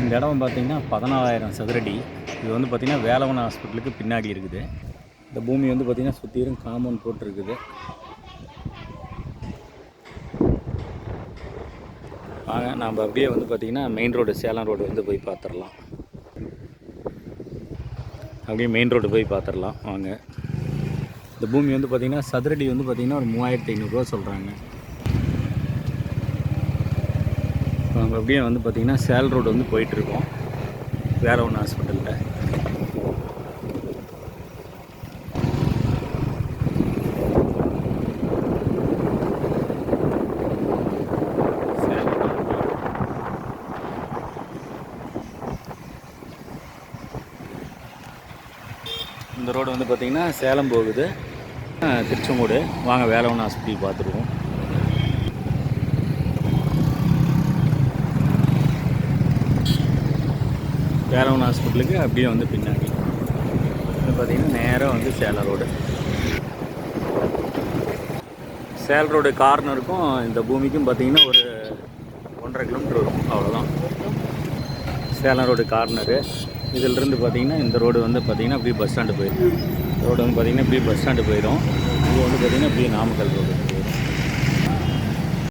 இந்த இடம் பார்த்திங்கன்னா பதினாலாயிரம் சதுரடி. இது வந்து பார்த்திங்கன்னா வேலவன் ஹாஸ்பிட்டலுக்கு பின்னாடி இருக்குது. இந்த பூமி வந்து பார்த்திங்கன்னா சுற்றிலும் காம்பவுண்ட் போட்டிருக்குது. வாங்க நாம் அப்படியே வந்து பார்த்திங்கன்னா மெயின் ரோடு சேலம் ரோடு வந்து போய் பார்த்துடலாம் அப்படியே மெயின் ரோடு போய் பார்த்துடலாம் வாங்க. இந்த பூமி வந்து பார்த்திங்கன்னா சதுரடி வந்து பார்த்திங்கன்னா ஒரு மூவாயிரத்தி ஐநூறுரூவா சொல்கிறாங்க நம்ம அப்படியே வந்து பார்த்திங்கன்னா சேல் ரோடு வந்து போயிட்டுருக்கோம். வேற ஒன்று ஹாஸ்பிட்டலில் இந்த ரோடு வந்து பார்த்திங்கன்னா சேலம் போகுது. திருச்செங்கோடு. வாங்க வேலவன் ஹாஸ்பிட்டல் பார்த்துருவோம். வேலவன் ஹாஸ்பிட்டலுக்கு அப்படியே வந்து பின்னாடி. இது பார்த்திங்கன்னா நேராக வந்து சேலம் ரோடு சேல் ரோடு கார்னருக்கும் இந்த பூமிக்கும் பார்த்திங்கன்னா ஒரு ஒன்றரை கிலோமீட்டர் வரும். அவ்வளோதான் சேலம் ரோடு கார்னரு இதிலிருந்து பார்த்திங்கன்னா இந்த ரோடு வந்து பார்த்தீங்கன்னா அப்படியே பஸ் ஸ்டாண்டு போயிடும். ரோடு வந்து பார்த்தீங்கன்னா இப்படி பஸ் ஸ்டாண்டு போயிடும். இது வந்து பார்த்தீங்கன்னா இப்படியே நாமக்கல் ரோடு